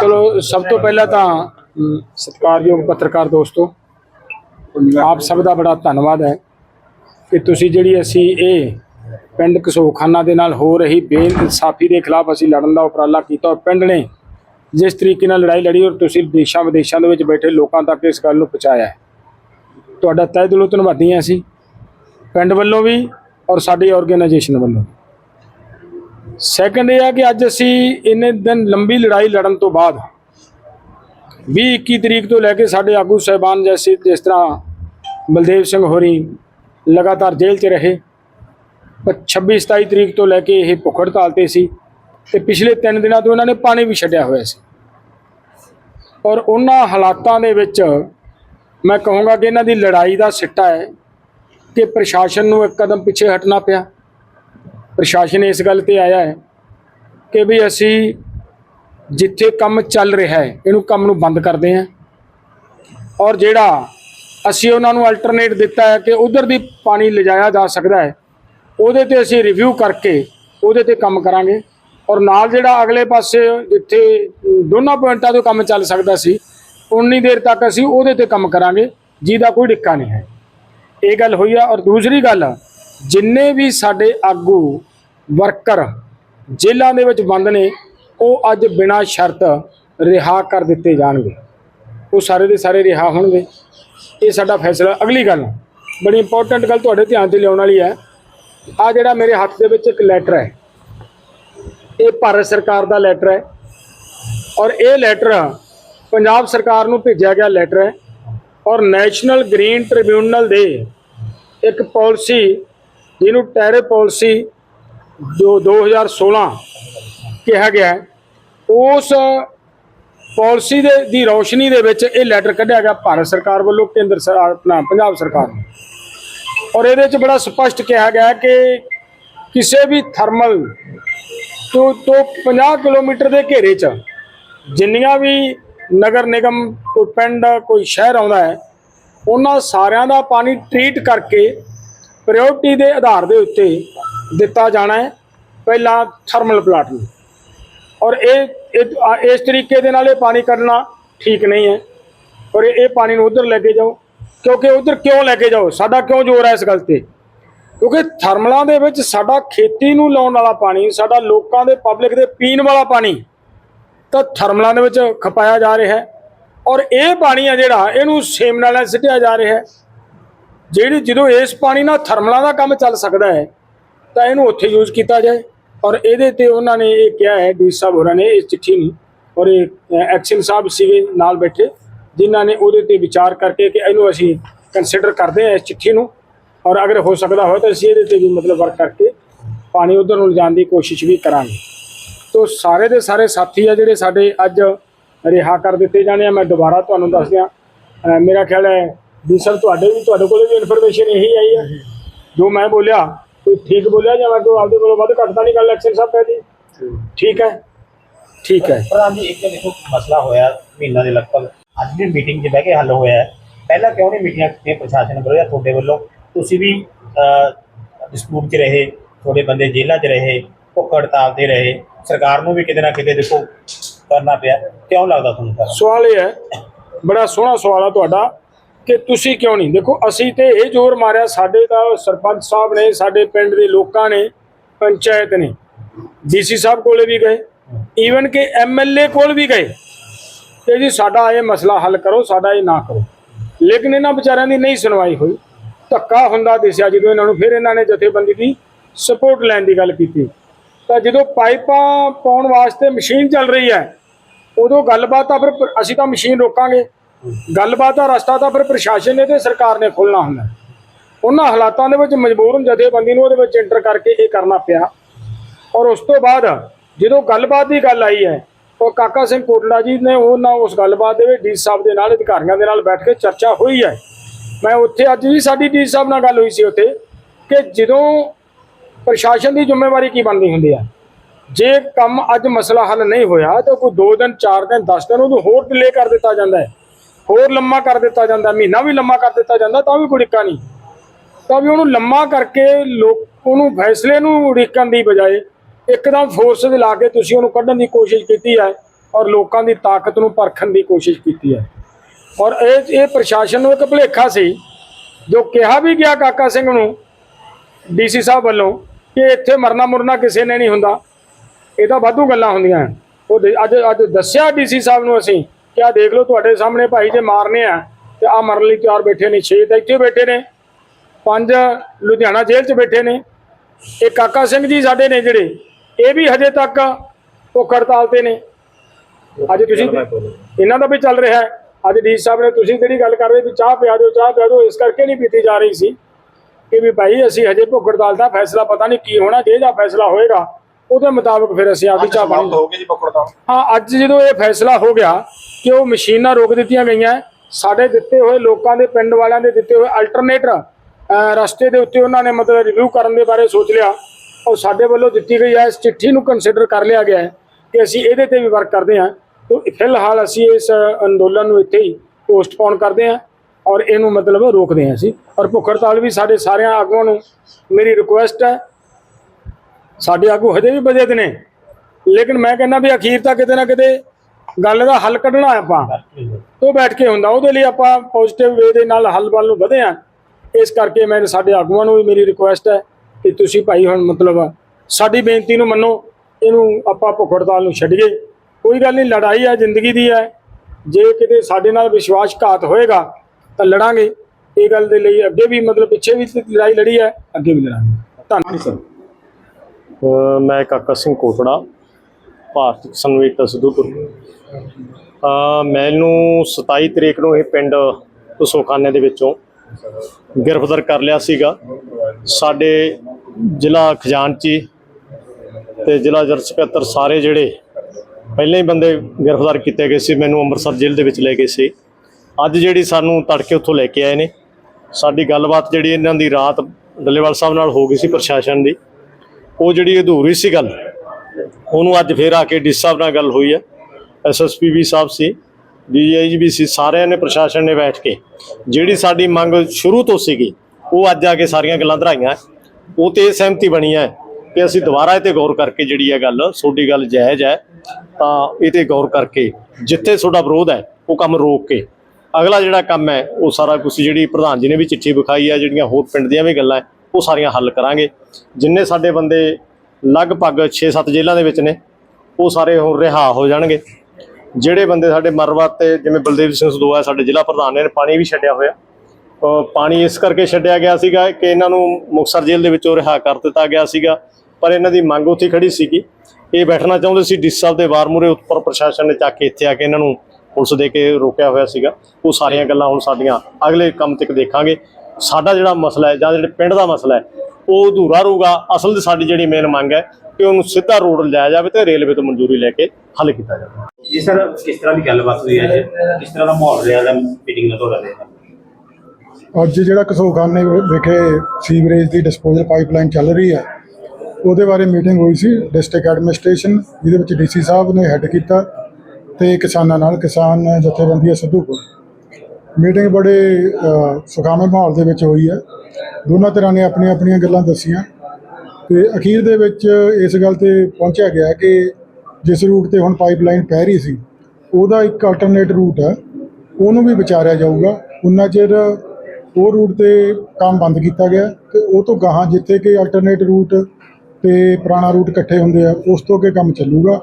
ਚਲੋ, ਸਭ ਤੋਂ ਪਹਿਲਾਂ ਤਾਂ ਸਤਿਕਾਰਯੋਗ ਪੱਤਰਕਾਰ ਦੋਸਤੋ, ਆਪ ਸਭ ਦਾ ਬੜਾ ਧੰਨਵਾਦ ਹੈ ਕਿ ਤੁਸੀਂ ਜਿਹੜੀ ਅਸੀਂ ਇਹ ਪਿੰਡ ਕਸੋਖਾਨਾ ਦੇ ਨਾਲ ਹੋ ਰਹੀ ਬੇਇਨਸਾਫੀ ਦੇ ਖਿਲਾਫ ਅਸੀਂ ਲੜਨ ਦਾ ਉਪਰਾਲਾ ਕੀਤਾ ਔਰ ਪਿੰਡ ਨੇ ਜਿਸ ਤਰੀਕੇ ਨਾਲ ਲੜਾਈ ਲੜੀ ਔਰ ਤੁਸੀਂ ਦੇਸ਼ਾਂ ਵਿਦੇਸ਼ਾਂ ਦੇ ਵਿੱਚ ਬੈਠੇ ਲੋਕਾਂ ਤੱਕ ਇਸ ਗੱਲ ਨੂੰ ਪਹੁੰਚਾਇਆ ਤੁਹਾਡਾ ਤਹਿ ਦਿਲੋਂ ਧੰਨਵਾਦੀ ਹਾਂ ਅਸੀਂ। ਪਿੰਡ ਵੱਲੋਂ ਵੀ ਔਰ ਸਾਡੀ ਆਰਗੇਨਾਈਜੇਸ਼ਨ ਵੱਲੋਂ। ਸੈਕੰਡ ਇਹ ਆ ਕਿ ਅੱਜ ਅਸੀਂ ਇੰਨੇ ਦਿਨ ਲੰਬੀ ਲੜਾਈ ਲੜਨ ਤੋਂ ਬਾਅਦ 20 21 ਤਰੀਕ ਤੋਂ ਲੈ ਕੇ ਸਾਡੇ ਆਗੂ ਸਹਿਬਾਨ ਜੈਸੇ ਜਿਸ ਤਰ੍ਹਾਂ ਬਲਦੇਵ ਸਿੰਘ ਹੋਰੀ ਲਗਾਤਾਰ ਜੇਲ੍ਹ 'ਚ ਰਹੇ ਪ- 26 27 ਤਰੀਕ ਤੋਂ ਲੈ ਕੇ ਇਹ ਭੁੱਖ ਹੜਤਾਲ ਤੇ ਸੀ ਤੇ ਪਿਛਲੇ 3 ਦਿਨਾਂ ਤੋਂ ਇਹਨਾਂ ਨੇ ਪਾਣੀ ਵੀ ਛੱਡਿਆ ਹੋਇਆ ਸੀ। ਔਰ ਉਹਨਾਂ ਹਾਲਾਤਾਂ ਦੇ ਵਿੱਚ ਮੈਂ ਕਹੂੰਗਾ ਕਿ ਇਹਨਾਂ ਦੀ ਲੜਾਈ ਦਾ ਸਿੱਟਾ ਹੈ ਕਿ ਪ੍ਰਸ਼ਾਸਨ ਨੂੰ ਇੱਕ ਕਦਮ ਪਿੱਛੇ ਹਟਣਾ ਪਿਆ। ਪ੍ਰਸ਼ਾਸਨ ਇਸ ਗੱਲ ਤੇ ਆਇਆ ਹੈ ਕਿ ਵੀ ਅਸੀਂ ਜਿੱਥੇ ਕੰਮ ਚੱਲ ਰਿਹਾ ਹੈ, ਇਹਨੂੰ ਕੰਮ ਨੂੰ ਬੰਦ ਕਰਦੇ ਹਾਂ। ਔਰ ਜਿਹੜਾ ਅਸੀਂ ਉਹਨਾਂ ਨੂੰ ਅਲਟਰਨੇਟ ਦਿੱਤਾ ਹੈ ਕਿ ਉਧਰ ਦੀ ਪਾਣੀ ਲਿਜਾਇਆ ਜਾ ਸਕਦਾ ਹੈ, ਉਹਦੇ ਤੇ ਅਸੀਂ ਰਿਵਿਊ ਕਰਕੇ ਉਹਦੇ ਤੇ ਕੰਮ ਕਰਾਂਗੇ। ਔਰ ਨਾਲ ਜਿਹੜਾ ਅਗਲੇ ਪਾਸੇ ਜਿੱਥੇ ਦੋਨਾਂ ਪੁਆਇੰਟਾਂ ਤੋਂ ਕੰਮ ਚੱਲ ਸਕਦਾ ਸੀ, ਉਨੀ ਦੇਰ ਤੱਕ ਅਸੀਂ ਉਹਦੇ ਤੇ ਕੰਮ ਕਰਾਂਗੇ, ਜਿਹਦਾ ਕੋਈ ਡਿੱਕਾ ਨਹੀਂ ਹੈ। ਇਹ ਗੱਲ ਹੋਈ ਆ। ਔਰ ਦੂਸਰੀ ਗੱਲ, ਜਿੰਨੇ ਵੀ ਸਾਡੇ ਆਗੂ ਵਰਕਰ ਜੇਲ੍ਹਾਂ ਦੇ ਵਿੱਚ ਬੰਦ ਨੇ, ਉਹ ਅੱਜ ਬਿਨਾਂ ਸ਼ਰਤ ਰਿਹਾ ਕਰ ਦਿੱਤੇ ਜਾਣਗੇ। ਉਹ ਸਾਰੇ ਦੇ ਸਾਰੇ ਰਿਹਾ ਹੋਣਗੇ। ਇਹ ਸਾਡਾ ਫੈਸਲਾ। ਅਗਲੀ ਗੱਲ, ਬੜੀ ਇੰਪੋਰਟੈਂਟ ਗੱਲ ਤੁਹਾਡੇ ਧਿਆਨ ਤੇ ਲਿਆਉਣ ਵਾਲੀ ਹੈ। ਆ ਜਿਹੜਾ ਮੇਰੇ ਹੱਥ ਦੇ ਵਿੱਚ ਇੱਕ ਲੈਟਰ ਹੈ। ਇਹ ਭਾਰਤ ਸਰਕਾਰ ਦਾ ਲੈਟਰ ਹੈ। ਔਰ ਇਹ ਲੈਟਰ ਪੰਜਾਬ ਸਰਕਾਰ ਨੂੰ ਭੇਜਿਆ ਗਿਆ ਲੈਟਰ ਹੈ। ਔਰ ਨੈਸ਼ਨਲ ਗ੍ਰੀਨ ਟ੍ਰਿਬਿਊਨਲ ਦੇ ਇੱਕ ਪਾਲਿਸੀ ਜਿਹਨੂੰ ਟੈਰੇ ਪਾਲਿਸੀ ਜੋ 2016 ਕਿਹਾ ਗਿਆ ਉਸ ਪਾਲਿਸੀ ਦੇ, ਦੀ ਰੌਸ਼ਨੀ ਦੇ ਵਿੱਚ ਇਹ ਲੈਟਰ ਕੱਢਿਆ ਗਿਆ ਭਾਰਤ ਸਰਕਾਰ ਵੱਲੋਂ, ਕੇਂਦਰ ਸਰਕਾਰ, ਆਪਣਾ ਪੰਜਾਬ ਸਰਕਾਰ ਔਰ ਇਹਦੇ ਵਿੱਚ ਬੜਾ ਸਪਸ਼ਟ ਕਿਹਾ ਗਿਆ ਕਿ ਕਿਸੇ ਵੀ ਥਰਮਲ ਤੋਂ ਤੋਂ 50 ਕਿਲੋਮੀਟਰ ਦੇ ਘੇਰੇ 'ਚ ਜਿੰਨੀਆਂ ਵੀ ਨਗਰ ਨਿਗਮ, ਕੋਈ ਪਿੰਡ, ਕੋਈ ਸ਼ਹਿਰ ਆਉਂਦਾ ਹੈ, ਉਹਨਾਂ ਸਾਰਿਆਂ ਦਾ ਪਾਣੀ ਟ੍ਰੀਟ ਕਰਕੇ ਪ੍ਰਾਇੋਰਟੀ ਦੇ ਆਧਾਰ ਦੇ ਉੱਤੇ ਦਿੱਤਾ ਜਾਣਾ ਹੈ ਪਹਿਲਾਂ ਥਰਮਲ ਪਲਾਂਟ ਨੂੰ। ਔਰ ਇਹ ਇਸ ਤਰੀਕੇ ਦੇ ਨਾਲ ਇਹ ਪਾਣੀ ਕੱਢਣਾ ਠੀਕ ਨਹੀਂ ਹੈ। ਔਰ ਇਹ ਇਹ ਪਾਣੀ ਨੂੰ ਉਧਰ ਲੈ ਕੇ ਜਾਓ, ਕਿਉਂਕਿ ਉਧਰ ਕਿਉਂ ਲੈ ਕੇ ਜਾਓ? ਸਾਡਾ ਕਿਉਂ ਜ਼ੋਰ ਹੈ ਇਸ ਗੱਲ ਤੇ? ਕਿਉਂਕਿ ਥਰਮਲਾਂ ਦੇ ਵਿੱਚ ਸਾਡਾ ਖੇਤੀ ਨੂੰ ਲਾਉਣ ਵਾਲਾ ਪਾਣੀ, ਸਾਡਾ ਲੋਕਾਂ ਦੇ ਪਬਲਿਕ ਦੇ ਪੀਣ ਵਾਲਾ ਪਾਣੀ ਤਾਂ ਥਰਮਲਾਂ ਦੇ ਵਿੱਚ ਖਪਾਇਆ ਜਾ ਰਿਹਾ ਹੈ। ਔਰ ਇਹ ਪਾਣੀ ਆ ਜਿਹੜਾ, ਇਹਨੂੰ ਸੇਮ ਨਾਲ ਸਿੱਟਿਆ ਜਾ ਰਿਹਾ ਹੈ। ਜਿਹੜੀ, ਜਦੋਂ ਇਸ ਪਾਣੀ ਨਾਲ ਥਰਮਲਾਂ ਦਾ ਕੰਮ ਚੱਲ ਸਕਦਾ ਹੈ ਤਾਂ ਇਹਨੂੰ ਉੱਥੇ ਯੂਜ਼ ਕੀਤਾ ਜਾਏ। ਔਰ ਇਹਦੇ ਤੇ ਉਹਨਾਂ ਨੇ ਇਹ ਕਿਹਾ ਹੈ, ਡੀ ਸਾਹਿਬ ਹੋਰਾਂ ਨੇ ਇਸ ਚਿੱਠੀ ਨੂੰ, ਔਰ ਇਹ ਐਕਸ਼ਨ ਸਾਹਿਬ ਸੀਗੇ ਨਾਲ ਬੈਠੇ, ਜਿਨ੍ਹਾਂ ਨੇ ਉਹਦੇ ਤੇ ਵਿਚਾਰ ਕਰਕੇ ਕਿ ਇਹਨੂੰ ਅਸੀਂ ਕੰਸੀਡਰ ਕਰਦੇ ਹਾਂ ਇਸ ਚਿੱਠੀ ਨੂੰ। ਔਰ ਅਗਰ ਹੋ ਸਕਦਾ ਹੋਵੇ ਤਾਂ ਅਸੀਂ ਇਹਦੇ ਤੇ ਵੀ ਮਤਲਬ ਵਰਕ ਕਰਕੇ ਪਾਣੀ ਉਧਰ ਨੂੰ ਲਿਜਾਣ ਦੀ ਕੋਸ਼ਿਸ਼ ਵੀ ਕਰਾਂਗੇ। ਤੋ ਸਾਰੇ ਦੇ ਸਾਰੇ ਸਾਥੀ ਆ ਜਿਹੜੇ ਸਾਡੇ ਅੱਜ ਰਿਹਾ ਕਰ ਦਿੱਤੇ ਜਾਣੇ ਆ, ਮੈਂ ਦੁਬਾਰਾ ਤੁਹਾਨੂੰ ਦੱਸ ਦਿਆਂ। ਮੇਰਾ ਖਿਆਲ ਹੈ ਵੀ ਸਰ ਤੁਹਾਡੇ ਵੀ, ਤੁਹਾਡੇ ਕੋਲ ਵੀ ਇਨਫੋਰਮੇਸ਼ਨ ਇਹੀ ਆਈ ਹੈ। ਜੋ ਮੈਂ ਬੋਲਿਆ ਕੋਈ ਠੀਕ ਬੋਲਿਆ ਜਾਂ ਮੈਂ ਕੋਈ ਆਪਦੇ ਕੋਲੋਂ ਵੱਧ ਘੱਟ ਤਾਂ ਨਹੀਂ ਗੱਲ ਐਕਸ਼ਨ ਸਾਹਿਬ ਕਹਿ ਦੀ? ਠੀਕ ਹੈ। ਠੀਕ ਹੈ। ਪ੍ਰਧਾਨ ਜੀ ਇੱਕ ਦੇਖੋ ਮਸਲਾ ਹੋਇਆ ਮਹੀਨਾ ਦੇ ਲਗਭਗ। ਅੱਜ ਦੀ ਮੀਟਿੰਗ 'ਚ ਬਹਿ ਕੇ ਹੱਲ ਹੋਇਆ ਹੈ। ਪਹਿਲਾਂ ਕਿਉਂ ਨਹੀਂ ਮੀਟਿੰਗਾਂ ਕੀਤੀਆਂ ਪ੍ਰਸ਼ਾਸਨ ਵੱਲੋਂ ਜਾਂ ਤੁਹਾਡੇ ਵੱਲੋਂ ਤੁਸੀਂ ਵੀ ਡਿਸਪਿਊਟ 'ਚ ਰਹੇ ਤੁਹਾਡੇ ਬੰਦੇ ਜੇਲ੍ਹਾਂ 'ਚ ਰਹੇ ਭੁੱਖ ਹੜਤਾਲ ਤੇ ਰਹੇ ਸਰਕਾਰ ਨੂੰ ਵੀ ਕਿਤੇ ਨਾ ਕਿਤੇ ਦੇਖੋ ਕਰਨਾ ਪਿਆ। ਕਿਉਂ ਲੱਗਦਾ ਤੁਹਾਨੂੰ ਸਵਾਲ ਇਹ ਹੈ ਬੜਾ ਸੋਹਣਾ ਸਵਾਲ ਆ ਤੁਹਾਡਾ। ਕਿ ਤੁਸੀਂ ਕਿਉਂ ਨਹੀਂ? ਦੇਖੋ, ਅਸੀਂ ਤੇ ਇਹ ਜ਼ੋਰ ਮਾਰਿਆ, ਸਾਡੇ ਦਾ ਸਰਪੰਚ ਸਾਹਿਬ ਨੇ, ਸਾਡੇ ਪਿੰਡ ਦੇ ਲੋਕਾਂ ਨੇ, ਪੰਚਾਇਤ ਨੇ, ਡੀਸੀ ਸਾਹਿਬ ਕੋਲੇ ਵੀ ਗਏ ਈਵਨ ਕਿ ਐਮਐਲਏ ਕੋਲ ਵੀ ਗਏ। ਕਿ ਜੀ ਸਾਡਾ ਇਹ ਮਸਲਾ ਹੱਲ ਕਰੋ, ਸਾਡਾ ਇਹ ਨਾ ਕਰੋ। ਲੇਕਿਨ ਇਹਨਾਂ ਵਿਚਾਰਿਆਂ ਦੀ ਨਹੀਂ ਸੁਣਵਾਈ ਹੋਈ। ਧੱਕਾ ਹੁੰਦਾ ਦਿਸਿਆ ਜਦੋਂ ਇਹਨਾਂ ਨੂੰ, ਫਿਰ ਇਹਨਾਂ ਨੇ ਜਥੇਬੰਦੀ ਦੀ ਸਪੋਰਟ ਲੈਣ ਦੀ ਗੱਲ ਕੀਤੀ। ਤਾਂ ਜਦੋਂ ਪਾਈਪਾਂ ਪਾਉਣ ਵਾਸਤੇ ਮਸ਼ੀਨ ਚੱਲ ਰਹੀ ਹੈ, ਉਦੋਂ ਗੱਲਬਾਤ ਆ ਫਿਰ ਅਸੀਂ ਤਾਂ ਮਸ਼ੀਨ ਰੋਕਾਂਗੇ। ਗੱਲਬਾਤ ਦਾ ਰਸਤਾ ਤਾਂ ਫਿਰ ਪ੍ਰਸ਼ਾਸਨ ਨੇ ਤੇ ਸਰਕਾਰ ਨੇ ਖੋਲਣਾ ਹੁੰਦਾ। ਉਹਨਾਂ ਹਾਲਾਤਾਂ ਦੇ ਵਿੱਚ ਮਜਬੂਰਨ ਜਥੇਬੰਦੀ ਨੂੰ ਉਹਦੇ ਵਿੱਚ ਐਂਟਰ ਕਰਕੇ ਇਹ ਕਰਨਾ ਪਿਆ। ਔਰ ਉਸ ਤੋਂ ਬਾਅਦ ਜਦੋਂ ਗੱਲਬਾਤ ਦੀ ਗੱਲ ਆਈ ਹੈ, ਉਹ ਕਾਕਾ ਸਿੰਘ ਕੋਟਲਾ ਜੀ ਨੇ ਉਹਨਾਂ ਉਸ ਗੱਲਬਾਤ ਦੇ ਵਿੱਚ ਡੀ ਸਾਹਿਬ ਦੇ ਨਾਲ, ਅਧਿਕਾਰੀਆਂ ਦੇ ਨਾਲ ਬੈਠ ਕੇ ਚਰਚਾ ਹੋਈ ਹੈ। ਮੈਂ ਉੱਥੇ ਅੱਜ ਵੀ ਸਾਡੀ ਡੀ ਸਾਹਿਬ ਨਾਲ ਗੱਲ ਹੋਈ ਸੀ ਉੱਥੇ ਕਿ ਜਦੋਂ ਪ੍ਰਸ਼ਾਸਨ ਦੀ ਜ਼ਿੰਮੇਵਾਰੀ ਕੀ ਬਣਦੀ ਹੁੰਦੀ ਹੈ? ਜੇ ਕੰਮ ਅੱਜ ਮਸਲਾ ਹੱਲ ਨਹੀਂ ਹੋਇਆ ਤਾਂ ਕੋਈ 2 ਦਿਨ 4 ਦਿਨ 10 ਦਿਨ ਉਹਨੂੰ ਹੋਰ ਡਿਲੇ ਕਰ ਦਿੱਤਾ ਜਾਂਦਾ ਹੈ। ਹੋਰ ਲੰਮਾ ਕਰ ਦਿੱਤਾ ਜਾਂਦਾ, ਮਹੀਨਾ ਵੀ ਲੰਮਾ ਕਰ ਦਿੱਤਾ ਜਾਂਦਾ, ਤਾਂ ਵੀ ਕੋਈ ਦਿੱਕਤ ਨਹੀਂ। ਤਾਂ ਵੀ ਉਹਨੂੰ ਲੰਮਾ ਕਰਕੇ ਲੋਕ, ਉਹਨੂੰ ਫੈਸਲੇ ਨੂੰ ਉਡੀਕਣ ਦੀ ਬਜਾਏ ਇੱਕਦਮ ਫੋਰਸ ਲਾ ਕੇ ਤੁਸੀਂ ਉਹਨੂੰ ਕੱਢਣ ਦੀ ਕੋਸ਼ਿਸ਼ ਕੀਤੀ ਹੈ ਔਰ ਲੋਕਾਂ ਦੀ ਤਾਕਤ ਨੂੰ ਪਰਖਣ ਦੀ ਕੋਸ਼ਿਸ਼ ਕੀਤੀ ਹੈ। ਔਰ ਇਹ ਇਹ ਪ੍ਰਸ਼ਾਸਨ ਨੂੰ ਇੱਕ ਭੁਲੇਖਾ ਸੀ, ਜੋ ਕਿਹਾ ਵੀ ਗਿਆ ਕਾਕਾ ਸਿੰਘ ਨੂੰ ਡੀਸੀ ਸਾਹਿਬ ਵੱਲੋਂ, ਕਿ ਇੱਥੇ ਮਰਨਾ ਮੁਰਨਾ ਕਿਸੇ ਨੇ ਨਹੀਂ ਹੁੰਦਾ। ਇਹ ਤਾਂ ਵਾਧੂ ਗੱਲਾਂ ਹੁੰਦੀਆਂ ਹੈ। ਉਹ ਦੇ- ਅੱਜ ਅੱਜ ਦੱਸਿਆ ਡੀਸੀ ਸਾਹਿਬ ਨੂੰ ਅਸੀਂ ਕਿ ਆ ਦੇਖ ਲਓ ਤੁਹਾਡੇ ਸਾਹਮਣੇ ਭਾਈ ਜੇ ਮਾਰਨੇ ਆ ਤੇ ਆ ਮਰਨ ਲਈ ਤਿਆਰ ਬੈਠੇ ਨੇ 6 ਤਾਂ ਇੱਥੇ ਬੈਠੇ ਨੇ ਪੰਜ ਲੁਧਿਆਣਾ ਜੇਲ੍ਹ 'ਚ ਬੈਠੇ ਨੇ ਇਹ ਕਾਕਾ ਸਿੰਘ ਜੀ ਸਾਡੇ ਨੇ ਜਿਹੜੇ ਇਹ ਵੀ ਹਜੇ ਤੱਕ ਭੁੱਖ ਹੜਤਾਲ ਤੇ ਨੇ। ਅੱਜ ਤੁਸੀਂ ਇਹਨਾਂ ਦਾ ਵੀ ਚੱਲ ਰਿਹਾ ਹੈ। ਅੱਜ ਡੀ ਸਾਹਿਬ ਨੇ ਤੁਸੀਂ ਜਿਹੜੀ ਗੱਲ ਕਰ ਰਹੇ ਵੀ ਚਾਹ ਪਿਆ ਦਿਓ ਚਾਹ ਪਿਆ ਦਿਓ ਇਸ ਕਰਕੇ ਨਹੀਂ ਪੀਤੀ ਜਾ ਰਹੀ ਸੀ ਕਿ ਵੀ ਭਾਈ ਅਸੀਂ ਹਜੇ ਭੁੱਖ ਹੜਤਾਲ ਦਾ ਫੈਸਲਾ ਪਤਾ ਨਹੀਂ ਕੀ ਹੋਣਾ ਜੇ ਜਾਂ ਫੈਸਲਾ ਹੋਏਗਾ ਉਹਦੇ ਮੁਤਾਬਕ ਫਿਰ ਅਸੀਂ ਆਪਦੀ ਚਾਹ ਪਾਣੀ ਹੋ ਗਏ ਜੀ ਪਕੜ ਦਾ ਹਾਂ ਅੱਜ ਜਦੋਂ ਇਹ ਫੈਸਲਾ ਹੋ ਗਿਆ ਕਿ ਉਹ ਮਸ਼ੀਨਾਂ ਰੋਕ ਦਿੱਤੀਆਂ ਗਈਆਂ ਸਾਡੇ ਦਿੱਤੇ ਹੋਏ ਲੋਕਾਂ ਦੇ ਪਿੰਡ ਵਾਲਿਆਂ ਦੇ ਦਿੱਤੇ ਹੋਏ ਅਲਟਰਨੇਟਰ ਰਸਤੇ ਦੇ ਉੱਤੇ ਉਹਨਾਂ ਨੇ ਮਤਲਬ ਰਿਵਿਊ ਕਰਨ ਦੇ ਬਾਰੇ ਸੋਚ ਲਿਆ। ਔਰ ਸਾਡੇ ਵੱਲੋਂ ਦਿੱਤੀ ਗਈ ਹੈ ਇਸ ਚਿੱਠੀ ਨੂੰ ਕੰਸੀਡਰ ਕਰ ਲਿਆ ਗਿਆ ਹੈ ਕਿ ਅਸੀਂ ਇਹਦੇ ਤੇ ਵੀ ਵਰਕ ਕਰਦੇ ਹਾਂ। ਤੋਂ ਫਿਲਹਾਲ ਅਸੀਂ ਇਸ ਅੰਦੋਲਨ ਨੂੰ ਇੱਥੇ ਹੀ ਪੋਸਟਪੋਨ ਕਰਦੇ ਹਾਂ ਔਰ ਇਹਨੂੰ ਮਤਲਬ ਰੋਕਦੇ ਹਾਂ ਅਸੀਂ। ਔਰ ਭੁੱਖ ਹੜਤਾਲ ਵੀ ਸਾਡੇ ਸਾਰਿਆਂ ਆਗੂਆਂ ਨੂੰ ਮੇਰੀ ਰਿਕੁਐਸਟ ਹੈ ਸਾਡੇ ਆਗੂ ਹਜੇ ਵੀ ਬਜੇ ਨੇ। ਲੇਕਿਨ ਮੈਂ ਕਹਿੰਦਾ ਵੀ ਅਖੀਰ ਤੱਕ ਕਿਤੇ ਨਾ ਕਿਤੇ ਗੱਲ ਦਾ ਹੱਲ ਕੱਢਣਾ ਹੈ ਆਪਾਂ। ਤੋਂ ਬੈਠ ਕੇ ਹੁੰਦਾ। ਉਹਦੇ ਲਈ ਆਪਾਂ ਪੋਜ਼ਿਟਿਵ ਵੇ ਦੇ ਨਾਲ ਹੱਲ ਵੱਲ ਨੂੰ ਵਧੇ ਆ ਇਸ ਕਰਕੇ ਮੈਂ ਸਾਡੇ ਆਗੂਆਂ ਨੂੰ ਵੀ ਮੇਰੀ ਰਿਕੁਐਸਟ ਹੈ ਕਿ ਤੁਸੀਂ ਭਾਈ ਹੁਣ ਮਤਲਬ ਸਾਡੀ ਬੇਨਤੀ ਨੂੰ ਮੰਨੋ। ਇਹਨੂੰ ਆਪਾਂ ਭੁੱਖ ਹੜਤਾਲ ਨੂੰ ਛੱਡੀਏ। ਕੋਈ ਗੱਲ ਨਹੀਂ, ਲੜਾਈ ਹੈ, ਜ਼ਿੰਦਗੀ ਦੀ ਹੈ। ਜੇ ਕਿਤੇ ਸਾਡੇ ਨਾਲ ਵਿਸ਼ਵਾਸਘਾਤ ਹੋਏਗਾ ਤਾਂ ਲੜਾਂਗੇ। ਇਹ ਗੱਲ ਦੇ ਲਈ ਅੱਗੇ ਵੀ ਮਤਲਬ ਪਿੱਛੇ ਵੀ ਲੜਾਈ ਲੜੀ ਹੈ, ਅੱਗੇ ਵੀ ਲੜਾਂਗੇ। ਧੰਨਵਾਦ। ਸਰ। ਮੈਂ ਕਾਕਾ ਸਿੰਘ ਕੋਟੜਾ, ਭਾਰਤ ਕਿਸਾਨ ਮੋਰਚਾ ਸਿੱਧੂਪੁਰ ਮੈਨੂੰ 27 ਤਰੀਕ ਨੂੰ ਇਹ ਪਿੰਡ ਕੁਸੋਖਾਨੇ ਦੇ ਵਿੱਚੋਂ ਗ੍ਰਿਫਤਾਰ ਕਰ ਲਿਆ ਸੀਗਾ। ਸਾਡੇ ਜ਼ਿਲ੍ਹਾ ਖਜ਼ਾਨਚੀ ਤੇ ਜ਼ਿਲ੍ਹਾ ਜਰ ਸਕੱਤਰ ਸਾਰੇ ਜਿਹੜੇ ਪਹਿਲਾਂ ਹੀ ਬੰਦੇ ਗ੍ਰਿਫਤਾਰ ਕੀਤੇ ਗਏ ਸੀ, ਮੈਨੂੰ ਅੰਮ੍ਰਿਤਸਰ ਜੇਲ੍ਹ ਦੇ ਵਿੱਚ ਲੈ ਗਏ ਸੀ। ਅੱਜ ਜਿਹੜੀ ਸਾਨੂੰ ਤੜਕੇ ਉੱਥੋਂ ਲੈ ਕੇ ਆਏ ਨੇ, ਸਾਡੀ ਗੱਲਬਾਤ ਜਿਹੜੀ ਇਹਨਾਂ ਦੀ ਰਾਤ ਡੱਲੇਵਾਲ ਸਾਹਿਬ ਨਾਲ ਹੋ ਗਈ ਸੀ ਪ੍ਰਸ਼ਾਸਨ ਦੀ ਉਹ ਜਿਹੜੀ ਅਧੂਰੀ ਸੀ ਗੱਲ ਉਹਨੂੰ ਅੱਜ ਫੇਰ ਆ ਕੇ ਡੀ ਸਾਹਿਬ ਨਾਲ ਗੱਲ ਹੋਈ ਹੈ। ਐਸਐਸਪੀ ਵੀ ਸਾਹਿਬ ਸੀ ਡੀਆਈਜੀਬੀ ਸੀ ਸਾਰਿਆਂ ਨੇ ਪ੍ਰਸ਼ਾਸਨ ਨੇ ਬੈਠ ਕੇ ਜਿਹੜੀ ਸਾਡੀ ਮੰਗ ਸ਼ੁਰੂ ਤੋਂ ਸੀਗੀ ਉਹ ਅੱਜ ਆ ਕੇ ਸਾਰੀਆਂ ਗੱਲਾਂ ਧਰਾਈਆਂ। ਉਹ ਤੇ ਇਹ ਸਹਿਮਤੀ ਬਣੀ ਹੈ ਕਿ ਅਸੀਂ ਦੁਬਾਰਾ ਇਹ ਤੇ ਗੌਰ ਕਰਕੇ ਜਿਹੜੀ ਹੈ ਗੱਲ ਤੁਹਾਡੀ ਗੱਲ ਜਾਇਜ਼ ਹੈ ਤਾਂ ਇਹ ਤੇ ਗੌਰ ਕਰਕੇ ਜਿੱਥੇ ਤੁਹਾਡਾ ਵਿਰੋਧ ਹੈ ਉਹ ਕੰਮ ਰੋਕ ਕੇ ਅਗਲਾ ਜਿਹੜਾ ਕੰਮ ਹੈ ਉਹ ਸਾਰਾ ਕੁਝ ਜਿਹੜੀ ਪ੍ਰਧਾਨ ਜੀ ਨੇ ਵੀ ਚਿੱਠੀ ਵਿਖਾਈ ਹੈ ਜਿਹੜੀਆਂ ਹੋਰ ਪਿੰਡ ਦੀਆਂ ਵੀ ਗੱਲਾਂ ਹੈ, ਉਹ ਸਾਰੀਆਂ ਹੱਲ ਕਰਾਂਗੇ। ਜਿੰਨੇ ਸਾਡੇ ਬੰਦੇ ਲਗਭਗ 6-7 ਜੇਲ੍ਹਾਂ ਦੇ ਵਿੱਚ ਨੇ, ਉਹ ਸਾਰੇ ਹੁਣ ਰਿਹਾ ਹੋ ਜਾਣਗੇ। ਜਿਹੜੇ ਬੰਦੇ ਸਾਡੇ ਮਰਵਾ ਤੇ ਜਿਵੇਂ ਬਲਦੇਵ ਸਿੰਘ ਸਦੋਆ ਸਾਡੇ ਜ਼ਿਲ੍ਹਾ ਪ੍ਰਧਾਨ ਨੇ ਪਾਣੀ ਵੀ ਛੱਡਿਆ ਹੋਇਆ। ਪਾਣੀ ਇਸ ਕਰਕੇ ਛੱਡਿਆ ਗਿਆ ਸੀਗਾ ਕਿ ਇਹਨਾਂ ਨੂੰ ਮੁਕਤਸਰ ਜੇਲ੍ਹ ਦੇ ਵਿੱਚੋਂ ਰਿਹਾ ਕਰ ਦਿੱਤਾ ਗਿਆ ਸੀਗਾ। ਪਰ ਇਹਨਾਂ ਦੀ ਮੰਗ ਉੱਥੇ ਖੜੀ ਸੀਗੀ। ਇਹ ਬੈਠਣਾ ਚਾਹੁੰਦੇ ਸੀ, ਡੀ ਸਾਹਿਬ ਦੇ ਵਾਰ ਮੂਰੇ ਉੱਪਰ ਪ੍ਰਸ਼ਾਸਨ ਨੇ ਚੱਕ ਕੇ ਇੱਥੇ ਆ ਕੇ ਇਹਨਾਂ ਨੂੰ ਪੁਲਿਸ ਦੇ ਕੇ ਰੋਕਿਆ ਹੋਇਆ ਸੀਗਾ। ਉਹ ਸਾਰੀਆਂ ਗੱਲਾਂ ਹੁਣ ਸਾਡੀਆਂ ਅਗਲੇ ਕੰਮ ਤੱਕ ਦੇਖਾਂਗੇ। ਸਾਡਾ ਜਿਹੜਾ ਮਸਲਾ ਹੈ ਜਾਂ ਜਿਹੜੇ ਪਿੰਡ ਦਾ ਮਸਲਾ ਹੈ ਉਹ ਅਧੂਰਾ ਰਹੂਗਾ। ਅਸਲ 'ਚ ਸਾਡੀ ਜਿਹੜੀ ਮੇਨ ਮੰਗ ਹੈ ਕਿ ਉਹਨੂੰ ਸਿੱਧਾ ਰੋਡ ਲਿਜਾਇਆ ਜਾਵੇ ਤੇ ਰੇਲਵੇ ਤੋਂ ਮਨਜ਼ੂਰੀ ਲੈ ਕੇ ਹੱਲ ਕੀਤਾ ਜਾਵੇ। ਜੀ ਸਰ ਕਿਸ ਤਰ੍ਹਾਂ ਦੀ ਗੱਲਬਾਤ ਹੋਈ ਅੱਜ ਕਿਸ ਤਰ੍ਹਾਂ ਦਾ ਮਾਹੌਲ ਰਿਹਾ ਦਾ ਮੀਟਿੰਗ ਦਾ ਤੁਹਾਡਾ? ਰਿਹਾ ਅੱਜ ਜਿਹੜਾ ਕਸੋਖਾਨੇ ਵਿਖੇ ਸੀਵਰੇਜ ਦੀ ਡਿਸਪੋਜ਼ਲ ਪਾਈਪਲਾਈਨ ਚੱਲ ਰਹੀ ਹੈ ਉਹਦੇ ਬਾਰੇ ਮੀਟਿੰਗ ਹੋਈ ਸੀ ਡਿਸਟ੍ਰਿਕਟ ਐਡਮਿਨਿਸਟ੍ਰੇਸ਼ਨ ਜਿਹਦੇ ਵਿੱਚ ਡੀਸੀ ਸਾਹਿਬ ਨੇ ਹੈੱਡ ਕੀਤਾ ਤੇ ਕਿਸਾਨਾਂ ਨਾਲ ਕਿਸਾਨ ਜਥੇਬੰਦੀ ਸਿੱਧੂਪੁਰ ਮੀਟਿੰਗ ਬੜੇ ਅ, ਸੁਖਾਵੇਂ ਮਾਹੌਲ ਦੇ ਵਿੱਚ ਹੋਈ ਹੈ। ਦੋਨਾਂ ਤਰ੍ਹਾਂ ਨੇ ਆਪਣੀਆਂ ਆਪਣੀਆਂ ਗੱਲਾਂ ਦੱਸੀਆਂ। ਤੇ ਅਖੀਰ ਦੇ ਵਿੱਚ ਇਸ ਗੱਲ ਤੇ ਪਹੁੰਚਿਆ ਗਿਆ ਕਿ ਜਿਸ ਰੂਟ ਤੇ ਹੁਣ ਪਾਈਪਲਾਈਨ ਪੈ ਰਹੀ ਸੀ ਉਹਦਾ ਇੱਕ ਅਲਟਰਨੇਟ ਰੂਟ ਹੈ। ਉਹਨੂੰ ਵੀ ਵਿਚਾਰਿਆ ਜਾਊਗਾ। ਉਨਾ ਚਿਰ ਉਹ ਰੂਟ ਤੇ ਕੰਮ ਬੰਦ ਕੀਤਾ ਗਿਆ ਤੇ ਉਹ ਤੋਂ ਗਾਹਾਂ ਜਿੱਥੇ ਕਿ ਅਲਟਰਨੇਟ ਰੂਟ ਤੇ ਪੁਰਾਣਾ ਰੂਟ ਇਕੱਠੇ ਹੁੰਦੇ ਆ ਉਸ ਤੋਂ ਅੱਗੇ ਕੰਮ ਚੱਲੂਗਾ।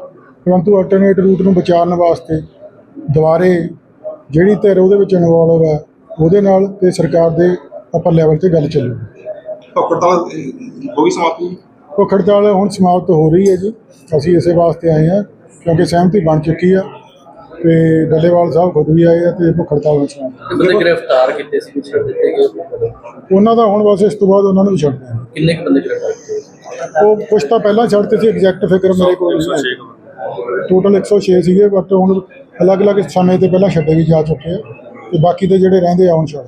ਪਰੰਤੂ ਅਲਟਰਨੇਟ ਰੂਟ ਨੂੰ ਵਿਚਾਰਨ ਵਾਸਤੇ ਦੁਬਾਰੇ ਜਿਹੜੀ ਧਿਰ ਉਹਦੇ ਵਿੱਚ ਇਨਵੋਲਵ ਹੈ ਉਹਦੇ ਨਾਲ ਤੇ ਸਰਕਾਰ ਦੇ ਅਪਰ ਲੈਵਲ ਤੇ ਗੱਲ ਚੱਲੂਗੀ। ਪਕੜ ਦਾ ਹੋ ਗਈ ਸਮਾਪਤੀ ਹੁਣ ਸਮਾਪਤ ਹੋ ਰਹੀ ਹੈ ਜੀ। ਅਸੀਂ ਇਸੇ ਵਾਸਤੇ ਆਏ ਹਾਂ ਕਿਉਂਕਿ ਸਹਿਮਤੀ ਬਣ ਚੁੱਕੀ ਆ ਤੇ ਡੱਲੇਵਾਲ ਸਾਹਿਬ ਖੁਦ ਵੀ ਆਏ ਆ ਤੇ ਭੁੱਖ ਹੜਤਾਲ ਵਿੱਚ ਬੰਦੇ ਗ੍ਰਿਫਤਾਰ ਕੀਤੇ ਸੀ ਛੱਡ ਦਿੱਤੇ ਗਏ ਉਹਨਾਂ ਦਾ ਹੁਣ ਬਸ ਇਸ ਤੋਂ ਬਾਅਦ ਉਹਨਾਂ ਨੂੰ ਵੀ ਛੱਡ ਦਿਆਂਗੇ ਕਿੰਨੇ ਬੰਦੇ ਗ੍ਰਿਫਤਾਰ ਕੀਤੇ ਉਹ ਕੁਝ ਤਾਂ ਪਹਿਲਾਂ ਛੱਡਤੇ ਸੀ ਐਗਜ਼ੈਕਟ ਫਿਗਰ ਮੇਰੇ ਕੋਲ ਨਹੀਂ ਹੈ ਟੋਟਲ 106 ਸੀਗੇ ਬਟ ਹੁਣ ਅਲੱਗ-ਅਲੱਗ ਸਮੇਂ ਤੇ ਪਹਿਲਾਂ ਛੱਡੇ ਵੀ ਜਾ ਚੁੱਕੇ ਆ ਤੇ ਬਾਕੀ ਦੇ ਜਿਹੜੇ ਰਹਿੰਦੇ ਆ ਹੁਣ ਛੱਡ